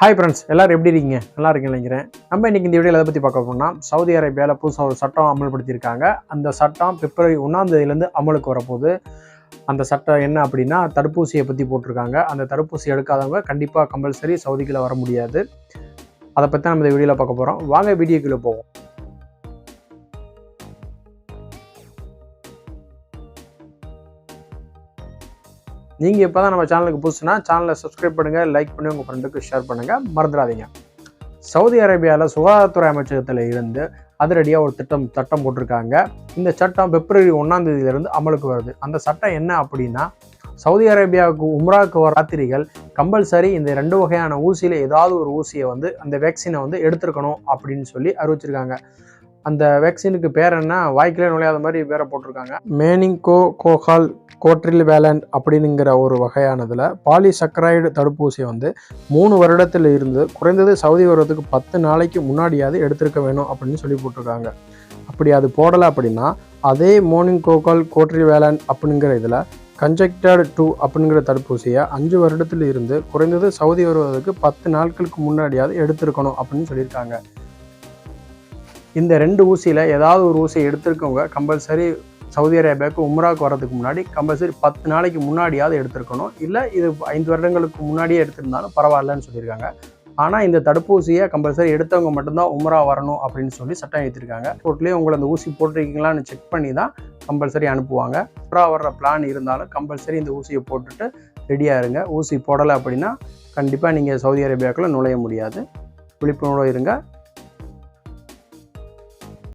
Hi friends எல்லோரும் எப்படி இருக்கீங்க? நல்லா இருக்கீங்க நினைக்கிறேன். நம்ம இன்றைக்கி இந்த வீடியோவில் எதை பற்றி பார்க்க போனால் சவுதி அரேபியாவில் புதுசாக ஒரு சட்டம் அமல்படுத்தியிருக்காங்க. அந்த சட்டம் பிப்ரவரி ஒன்றாந்தேதியிலேருந்து அமலுக்கு வரப்போகுது. அந்த சட்டம் என்ன அப்படின்னா தடுப்பூசியை பற்றி போட்டிருக்காங்க. அந்த தடுப்பூசி எடுக்காதவங்க கண்டிப்பாக கம்பல்சரி சவுதிக்குள்ளே வர முடியாது. அதை பற்றி நம்ம இந்த வீடியோவில் பார்க்க போகிறோம் வாங்க வீடியோக்குள்ளே போவோம். நீங்கள் இப்போ தான் நம்ம சேனலுக்கு புதுசுனா சேனலை சப்ஸ்கிரைப் பண்ணுங்கள் லைக் பண்ணி உங்கள் ஃப்ரெண்டுக்கு ஷேர் பண்ணுங்கள் மறந்துடாதீங்க. சவுதி அரேபியாவில் சுகாதாரத்துறை அமைச்சகத்தில் இருந்து அதிரடியாக ஒரு திட்டம் சட்டம் போட்டிருக்காங்க. இந்த சட்டம் பிப்ரவரி ஒன்றாம் தேதியிலிருந்து அமலுக்கு வருது. அந்த சட்டம் என்ன அப்படின்னா சவுதி அரேபியாவுக்கு உம்ராவுக்கு வர யாத்திரிகள் கம்பல்சரி இந்த ரெண்டு வகையான ஊசியில் ஏதாவது ஒரு ஊசியை வந்து அந்த வேக்சினை வந்து எடுத்துருக்கணும் அப்படின்னு சொல்லி அறிவிச்சிருக்காங்க. அந்த வேக்சினுக்கு பேர் என்ன? வாய்க்கிலே நுழையாத மாதிரி பேரை போட்டிருக்காங்க. மேனிங்கோ கோஹால் கோட்ரில் வேலண்ட் அப்படிங்கிற ஒரு வகையானதில் பாலிசக்கரைடு தடுப்பூசி வந்து மூணு வருடத்தில் இருந்து குறைந்தது சவுதி வருவதுக்கு பத்து நாளைக்கு முன்னாடியாவது எடுத்திருக்க வேணும் அப்படின்னு சொல்லி போட்டிருக்காங்க. அப்படி அது போடலை அப்படின்னா அதே மோர்னிங் கோகால் கோட்ரில் வேலண்ட் அப்படிங்கிற இதில் கன்ஜெக்டட் டூ அப்படிங்கிற தடுப்பூசியை அஞ்சு வருடத்தில் இருந்து குறைந்தது சவுதி வருவதற்கு பத்து நாட்களுக்கு முன்னாடியாவது எடுத்திருக்கணும் அப்படின்னு சொல்லியிருக்காங்க. இந்த ரெண்டு ஊசியில் ஏதாவது ஒரு ஊசியை எடுத்திருக்கவங்க கம்பல்சரி சவுதி அரேபியாவுக்கு உம்ராவுக்கு வரதுக்கு முன்னாடி கம்பல்சரி பத்து நாளைக்கு முன்னாடியாவது எடுத்திருக்கணும். இல்லை இது ஐந்து வருடங்களுக்கு முன்னாடியே எடுத்திருந்தாலும் பரவாயில்லன்னு சொல்லியிருக்காங்க. ஆனால் இந்த தடுப்பூசியை கம்பல்சரி எடுத்தவங்க மட்டும்தான் உம்ரா வரணும் அப்படின்னு சொல்லி சட்டம் ஏற்றிருக்காங்க போட்லேயே உங்களை அந்த ஊசி போட்டிருக்கீங்களான்னு செக் பண்ணி தான் கம்பல்சரி அனுப்புவாங்க. உம்ரா வர்ற பிளான் இருந்தாலும் கம்பல்சரி இந்த ஊசியை போட்டுட்டு ரெடியாக இருங்க. ஊசி போடலை அப்படின்னா கண்டிப்பாக நீங்கள் சவுதி அரேபியாவுக்குள்ளே நுழைய முடியாது. விழிப்புணர்வு இருங்க.